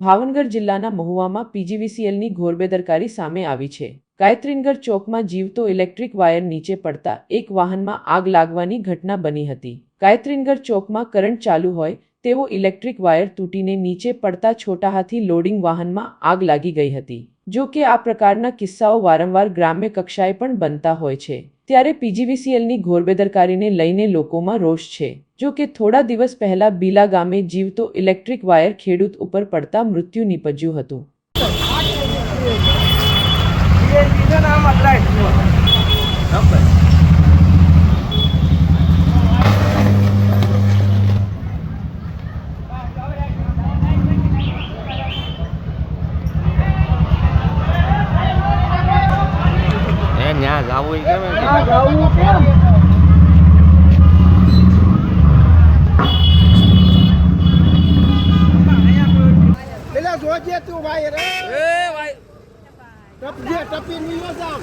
ભાવનગર જિલ્લાના મહુવામાં પીજીવીસીએલની ઘોર બેદરકારી સામે આવી છે. ગાયત્રીનગર ચોકમાં જીવતો ઇલેક્ટ્રિક વાયર નીચે પડતા એક વાહનમાં આગ લાગવાની ઘટના બની હતી. ગાયત્રીનગર ચોકમાં કરંટ ચાલુ હોય તેવો ઇલેક્ટ્રિક વાયર તૂટીને નીચે પડતા છોટા હાથી લોડિંગ વાહનમાં આગ લાગી ગઈ હતી. જો કે આ પ્રકારના કિસ્સાઓ વારંવાર ગ્રામ્ય કક્ષાએ પણ બનતા હોય છે. ત્યારે પીજીવીસીએલની ઘોરબેદરકારીને લઈને લોકોમાં રોષ છે. જો કે થોડા દિવસ પહેલા બીલા ગામે જીવતો ઇલેક્ટ્રિક વાયર ખેડૂત ઉપર પડતા મૃત્યુ નીપજ્યું હતું. જાવું ઈ કેમ? એમ તું ભાઈ રે એ ભાઈ ટપજે ટપી નીલો જામ